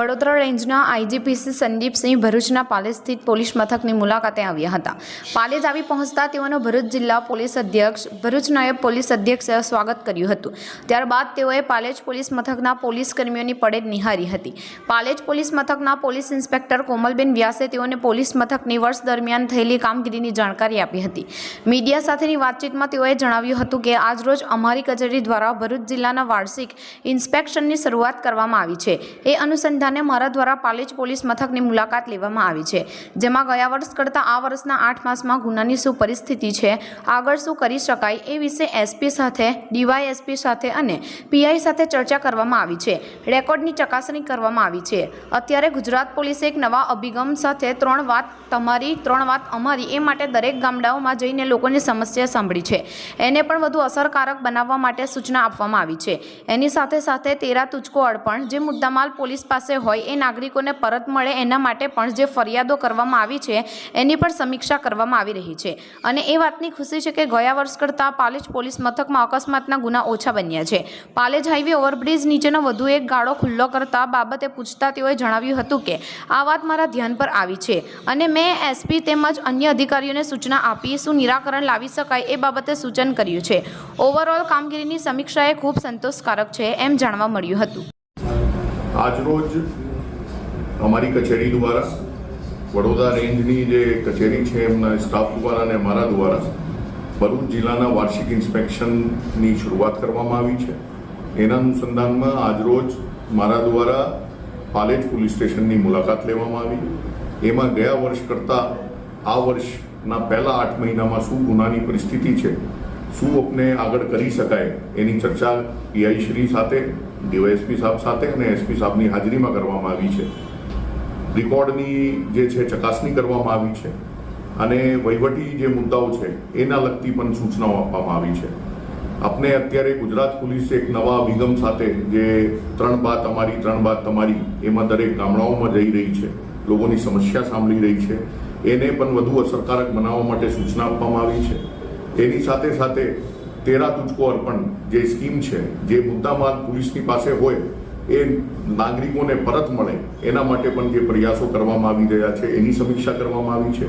રેન્જના આઈજીપીસી સંદીપસિંહ ભરૂચના પાલેજ સ્થિત પોલીસ મથકની મુલાકાતે આવ્યા હતા. પાલેજ આવી પહોંચતા તેઓનો ભરૂચ જિલ્લા પોલીસ અધ્યક્ષ, ભરૂચ નાયબ પોલીસ અધ્યક્ષે સ્વાગત કર્યું હતું. ત્યારબાદ તેઓએ પાલેજ પોલીસ મથકના પોલીસ કર્મીઓની પરેડ નિહારી હતી. પાલેજ પોલીસ મથકના પોલીસ ઇન્સ્પેક્ટર કોમલબેન વ્યાસે તેઓને પોલીસ મથકની વર્ષ દરમિયાન થયેલી કામગીરીની જાણકારી આપી હતી. મીડિયા સાથેની વાતચીતમાં તેઓએ જણાવ્યું હતું કે, આજરોજ અમારી કચેરી દ્વારા ભરૂચ જિલ્લાના વાર્ષિક ઇન્સ્પેક્શનની શરૂઆત કરવામાં આવી છે. એ અનુસંધાને મારા દ્વારા પાલેજ પોલીસ મથકની મુલાકાત લેવામાં આવી છે, જેમાં ગયા વર્ષ કરતાં આ વર્ષના આઠ માસમાં ગુનાની શું પરિસ્થિતિ છે, આગળ શું કરી શકાય એ વિશે એસપી સાથે, ડીવાયએસપી સાથે અને પીઆઈ સાથે ચર્ચા કરવામાં આવી છે. રેકોર્ડની ચકાસણી કરવામાં આવી છે. અત્યારે ગુજરાત પોલીસે એક નવા અભિગમ સાથે ત્રણ વાત તમારી, ત્રણ વાત અમારી એ માટે દરેક ગામડાઓમાં જઈને લોકોની સમસ્યા સાંભળી છે. એને પણ વધુ અસરકારક બનાવવા માટે સૂચના આપવામાં આવી છે. એની સાથે સાથે તેરા તુચકો અડપણ જે મુદ્દામાલ પોલીસ પાસે હોય, એ નાગરિકોને પરત મળે, એના માટે પણ જે ફરિયાદો કરવામાં આવી છે, એની પણ સમીક્ષા કરવામાં આવી રહી છે. અને એ વાતની ખુશી છે કે ગયા વર્ષ કરતાં પાલેજ પોલીસ મથકમાં અકસ્માતના ગુના ઓછા બન્યા છે. પાલેજ હાઈવે ઓવરબ્રિજ નીચેનો વધુ એક ગાળો ખુલ્લો કરતા બાબતે પૂછતા તેઓએ જણાવ્યું હતું કે, આ વાત મારા ધ્યાન પર આવી છે અને મેં એસપી તેમજ અન્ય અધિકારીઓને સૂચના આપી, શું નિરાકરણ લાવી શકાય એ બાબતે સૂચન કર્યું છે. ઓવરઓલ કામગીરીની સમીક્ષા એ ખૂબ સંતોષકારક છે એમ જાણવા મળ્યું હતું. આજરોજ અમારી કચેરી દ્વારા, વડોદરા રેન્જની જે કચેરી છે, એમના સ્ટાફ દ્વારા અને મારા દ્વારા ભરૂચ જિલ્લાના વાર્ષિક ઇન્સ્પેક્શનની શરૂઆત કરવામાં આવી છે. એના અનુસંધાનમાં આજરોજ મારા દ્વારા પાલેજ પોલીસ સ્ટેશનની મુલાકાત લેવામાં આવી. એમાં ગયા વર્ષ કરતાં આ વર્ષના પહેલા આઠ મહિનામાં શું ગુનાની પરિસ્થિતિ છે શું આપને આગળ કરી શકાય એની ચર્ચા પીઆઈ શ્રી સાથે, ડીવાયએસપી સાહેબ સાથે અને એસપી સાહેબની હાજરીમાં કરવામાં આવી છે. રેકોર્ડની જે છે, ચકાસણી કરવામાં આવી છે અને વહીવટી જે મુદ્દાઓ છે, એના લગતી પણ સૂચનાઓ આપવામાં આવી છે. આપને અત્યારે ગુજરાત પોલીસ એક નવા અભિગમ સાથે જે ત્રણ બાત અમારી, ત્રણ બાત તમારી, એમાં દરેક ગામડાઓમાં જઈ રહી છે, લોકોની સમસ્યા સાંભળી રહી છે, એને પણ વધુ અસરકારક બનાવવા માટે સૂચના આપવામાં આવી છે. એની સાથે સાથે તેરા તુચકો અર્પણ જે સ્કીમ છે, જે મુદ્દામાલ પોલીસની પાસે હોય, એ નાગરિકોને પરત મળે. એના માટે પણ જે પ્રયાસો કરવામાં આવી રહ્યા છે, એની સમીક્ષા કરવામાં આવી છે.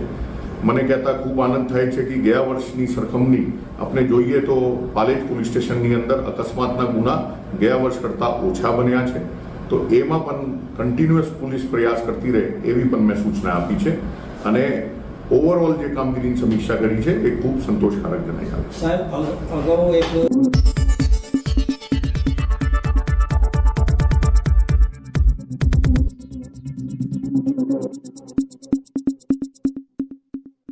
મને કહેતા ખૂબ આનંદ થાય છે કે ગયા વર્ષની સરખામણી આપણે જોઈએ તો પાલેજ પોલીસ સ્ટેશનની અંદર અકસ્માતના ગુના ગયા વર્ષ કરતાં ઓછા બન્યા છે. તો એમાં પણ કન્ટિન્યુઅસ પોલીસ પ્રયાસ કરતી રહે એવી પણ મેં સૂચના આપી છે. અને ઓવરઓલ જે કામગીરીની સમીક્ષા કરી છે, એ ખૂબ સંતોષકારક જણાઈ આવે સાહેબ, અગ- અગાઉ એક